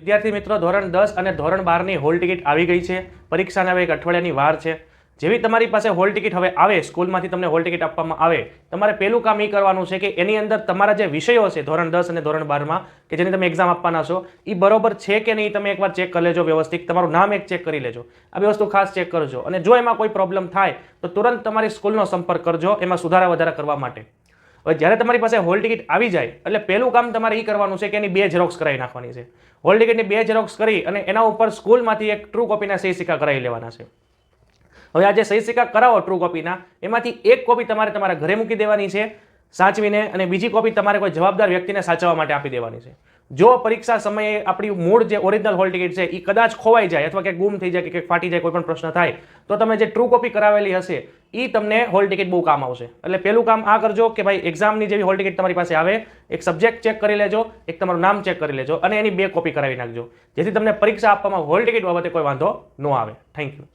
વિદ્યાર્થી મિત્રો, ધોરણ દસ અને ધોરણ બારની હોલ ટિકિટ આવી ગઈ છે. પરીક્ષાના હવે એક અઠવાડિયાની વાર છે. જેવી તમારી પાસે હોલ ટિકિટ હવે આવે, સ્કૂલમાંથી તમને હોલ ટિકિટ આપવામાં આવે, તમારે પહેલું કામ એ કરવાનું છે કે એની અંદર તમારા જે વિષયો છે ધોરણ દસ અને ધોરણ બારમાં, કે જેની તમે એક્ઝામ આપવાના છો એ બરોબર છે કે નહીં તમે એકવાર ચેક કરી લેજો વ્યવસ્થિત, તમારું નામ એક ચેક કરી લેજો. આ બે વસ્તુ ખાસ ચેક કરજો. અને જો એમાં કોઈ પ્રોબ્લેમ થાય, તો તુરંત તમારી સ્કૂલનો સંપર્ક કરજો, એમાં સુધારા વધારા કરવા માટે. હવે જ્યારે તમારી પાસે હોલ ટિકિટ આવી જાય, એટલે પહેલું કામ તમારે એ કરવાનું છે કે એની બે ઝેરોક્સ કરાવી નાખવાની છે. હોલ ટિકિટની બે ઝેરોક્સ કરી અને એના ઉપર સ્કૂલમાંથી એક ટ્રુ કોપીના સહી સિક્કા કરાવી લેવાના છે. હવે આ જે સહી સિક્કા કરાવો ટ્રુ કોપીના એમાંથી એક કોપી તમારે તમારા ઘરે મૂકી દેવાની છે, સાચવીને અને બીજી કોપી તમારે કોઈ જવાબદાર વ્યક્તિને સાચવવા માટે આપી દેવાની છે. જો પરીક્ષા સમયે આપણી મૂળ જે ઓરિજિનલ હોલ ટિકિટ છે એ કદાચ ખોવાઈ જાય અથવા કે ગુમ થઈ જાય કે ફાટી જાય, કોઈ પણ પ્રશ્ન થાય, તો તમે જે ટ્રુ કોપી કરાવેલી હશે એ તમને હોલ ટિકિટ બહુ કામ આવશે. એટલે પહેલું કામ આ કરજો કે ભાઈ એક્ઝામની જેવી હોલ ટિકિટ તમારી પાસે આવે, એક સબ્જેક્ટ ચેક કરી લેજો, એક તમારું નામ ચેક કરી લેજો અને એની બે કોપી કરાવી નાખજો. જેથી તમને પરીક્ષા આપવામાં હોલ ટિકિટ બાબતે કોઈ વાંધો ન આવે. Thank you